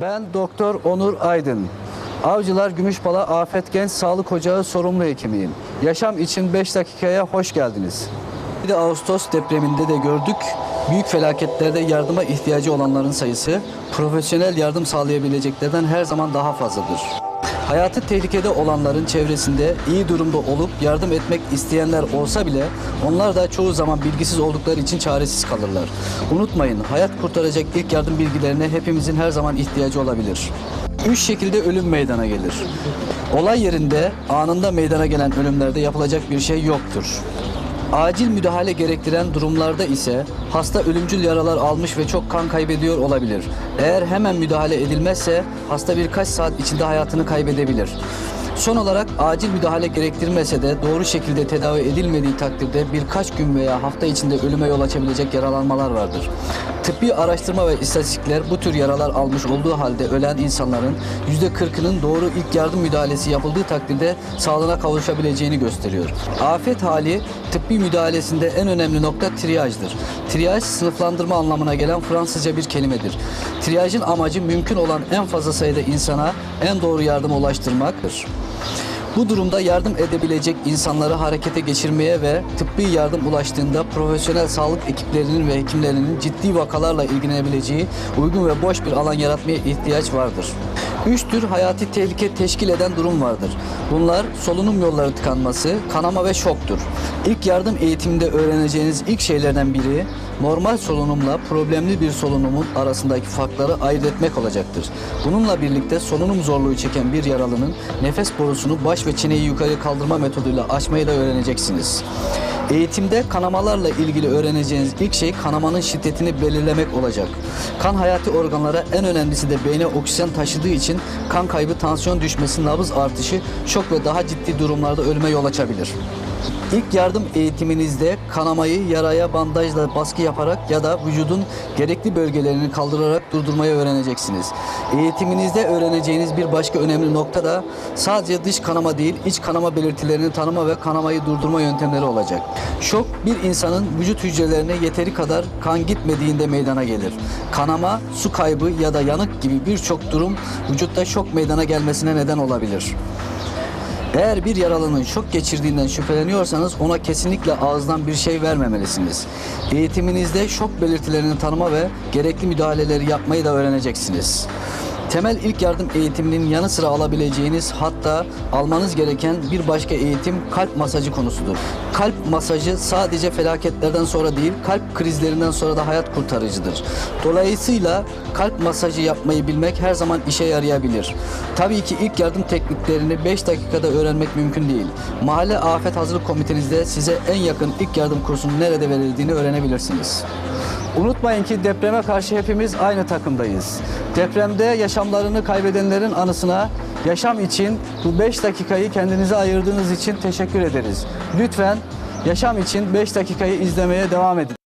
Ben Doktor Onur Aydın. Avcılar Gümüşpala Afet Genç Sağlık Ocağı sorumlu hekimiyim. Yaşam için 5 dakikaya hoş geldiniz. Bir Ağustos depreminde de gördük. Büyük felaketlerde yardıma ihtiyacı olanların sayısı profesyonel yardım sağlayabileceklerden her zaman daha fazladır. Hayatı tehlikede olanların çevresinde iyi durumda olup yardım etmek isteyenler olsa bile onlar da çoğu zaman bilgisiz oldukları için çaresiz kalırlar. Unutmayın hayat kurtaracak ilk yardım bilgilerine hepimizin her zaman ihtiyacı olabilir. Üç şekilde ölüm meydana gelir. Olay yerinde anında meydana gelen ölümlerde yapılacak bir şey yoktur. Acil müdahale gerektiren durumlarda ise hasta ölümcül yaralar almış ve çok kan kaybediyor olabilir. Eğer hemen müdahale edilmezse hasta birkaç saat içinde hayatını kaybedebilir. Son olarak acil müdahale gerektirmese de doğru şekilde tedavi edilmediği takdirde birkaç gün veya hafta içinde ölüme yol açabilecek yaralanmalar vardır. Tıbbi araştırma ve istatistikler bu tür yaralar almış olduğu halde ölen insanların %40'ının doğru ilk yardım müdahalesi yapıldığı takdirde sağlığına kavuşabileceğini gösteriyor. Afet hali tıbbi müdahalesinde en önemli nokta triyajdır. Triyaj sınıflandırma anlamına gelen Fransızca bir kelimedir. Triyajın amacı mümkün olan en fazla sayıda insana en doğru yardıma ulaştırmaktır. Bu durumda yardım edebilecek insanları harekete geçirmeye ve tıbbi yardım ulaştığında profesyonel sağlık ekiplerinin ve hekimlerinin ciddi vakalarla ilgilenebileceği uygun ve boş bir alan yaratmaya ihtiyaç vardır. Üç tür hayati tehlike teşkil eden durum vardır. Bunlar solunum yolları tıkanması, kanama ve şoktur. İlk yardım eğitiminde öğreneceğiniz ilk şeylerden biri normal solunumla problemli bir solunumun arasındaki farkları ayırt etmek olacaktır. Bununla birlikte solunum zorluğu çeken bir yaralının nefes borusunu baş ve çeneyi yukarı kaldırma metoduyla açmayı da öğreneceksiniz. Eğitimde kanamalarla ilgili öğreneceğiniz ilk şey kanamanın şiddetini belirlemek olacak. Kan hayati organlara en önemlisi de beyne oksijen taşıdığı için kan kaybı, tansiyon düşmesi, nabız artışı, şok ve daha ciddi durumlarda ölüme yol açabilir. İlk yardım eğitiminizde kanamayı yaraya bandajla baskı yaparak ya da vücudun gerekli bölgelerini kaldırarak durdurmayı öğreneceksiniz. Eğitiminizde öğreneceğiniz bir başka önemli nokta da sadece dış kanama değil, iç kanama belirtilerini tanıma ve kanamayı durdurma yöntemleri olacak. Şok bir insanın vücut hücrelerine yeteri kadar kan gitmediğinde meydana gelir. Kanama, su kaybı ya da yanık gibi birçok durum vücutta şok meydana gelmesine neden olabilir. Eğer bir yaralının şok geçirdiğinden şüpheleniyorsanız ona kesinlikle ağızdan bir şey vermemelisiniz. Eğitiminizde şok belirtilerini tanıma ve gerekli müdahaleleri yapmayı da öğreneceksiniz. Temel ilk yardım eğitiminin yanı sıra alabileceğiniz hatta almanız gereken bir başka eğitim kalp masajı konusudur. Kalp masajı sadece felaketlerden sonra değil, kalp krizlerinden sonra da hayat kurtarıcıdır. Dolayısıyla kalp masajı yapmayı bilmek her zaman işe yarayabilir. Tabii ki ilk yardım tekniklerini 5 dakikada öğrenmek mümkün değil. Mahalle Afet Hazırlık Komitenizde size en yakın ilk yardım kursunun nerede verildiğini öğrenebilirsiniz. Unutmayın ki depreme karşı hepimiz aynı takımdayız. Depremde yaşamlarını kaybedenlerin anısına yaşam için bu 5 dakikayı kendinize ayırdığınız için teşekkür ederiz. Lütfen yaşam için 5 dakikayı izlemeye devam edin.